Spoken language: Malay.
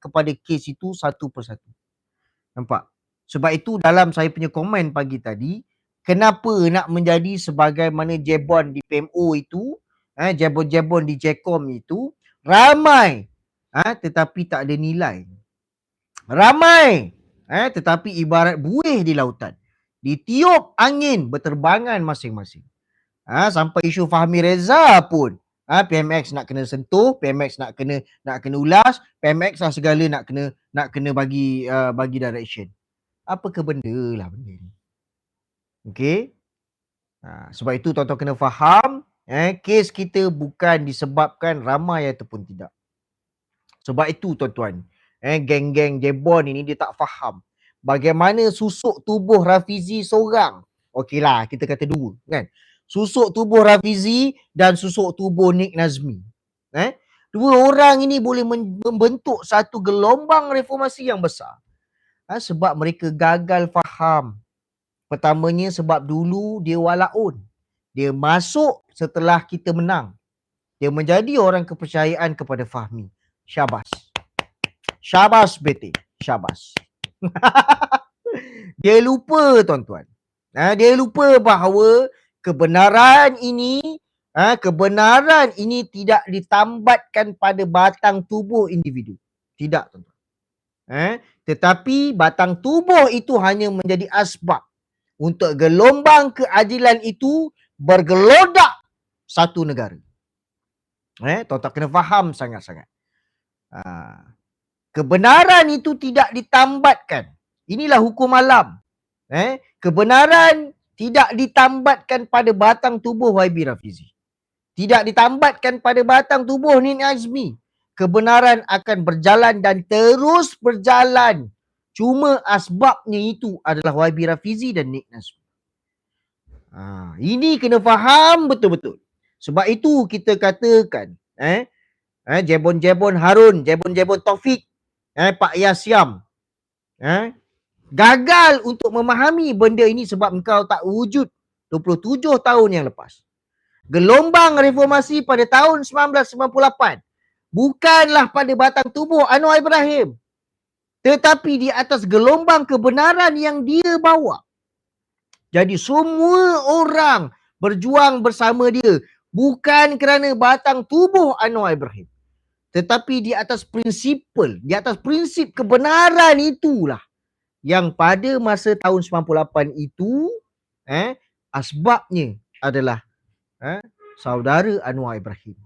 kepada kes itu satu persatu. Nampak? Sebab itu dalam saya punya komen pagi tadi, kenapa nak menjadi sebagaimana Jebon di PMO itu, eh, Jebon-Jebon di Jekom itu, ramai eh, tetapi tak ada nilai. Ramai eh, tetapi ibarat buih di lautan. Ditiup angin berterbangan masing-masing. Ha, sampai isu Fahmi Reza pun ha, PMX nak kena sentuh, PMX nak kena nak kena ulas, PMX lah segala nak kena nak kena bagi uh, bagi direction. Apa ke benda lah benda ni. Okay. Ha, sebab itu tuan-tuan kena faham eh, kes kita bukan disebabkan ramai ataupun tidak. Sebab itu tuan-tuan, eh, geng-geng Jebon ini dia tak faham bagaimana susuk tubuh Rafizi seorang. Okeylah, kita kata dua kan susuk tubuh Rafizi dan susuk tubuh Nick Nazmi. Eh? Dua orang ini boleh membentuk satu gelombang reformasi yang besar. Ha? Sebab mereka gagal faham. Pertamanya sebab dulu dia walaun. Dia masuk setelah kita menang. Dia menjadi orang kepercayaan kepada Fahmi. Syabas. Syabas BT. Syabas. dia lupa tuan-tuan. Ha, dia lupa bahawa kebenaran ini ha, kebenaran ini tidak ditambatkan pada batang tubuh individu. Tidak tuan-tuan. Eh, tetapi batang tubuh itu hanya menjadi asbab untuk gelombang keadilan itu bergelodak satu negara. Eh, tuan-tuan kena faham sangat-sangat. Ha, kebenaran itu tidak ditambatkan. Inilah hukum alam. Eh, kebenaran tidak ditambatkan pada batang tubuh YB Rafizi. Tidak ditambatkan pada batang tubuh Nin Azmi. Kebenaran akan berjalan dan terus berjalan. Cuma asbabnya itu adalah YB Rafizi dan Nik Nazmi. Ha, ini kena faham betul-betul. Sebab itu kita katakan, eh, eh Jebon-Jebon Harun, Jebon-Jebon Taufik, eh, Pak Yasyam, eh, gagal untuk memahami benda ini sebab engkau tak wujud 27 tahun yang lepas. Gelombang reformasi pada tahun 1998 bukanlah pada batang tubuh Anwar Ibrahim tetapi di atas gelombang kebenaran yang dia bawa. Jadi semua orang berjuang bersama dia bukan kerana batang tubuh Anwar Ibrahim tetapi di atas prinsipal, di atas prinsip kebenaran itulah yang pada masa tahun 98 itu eh asbabnya adalah eh saudara Anwar Ibrahim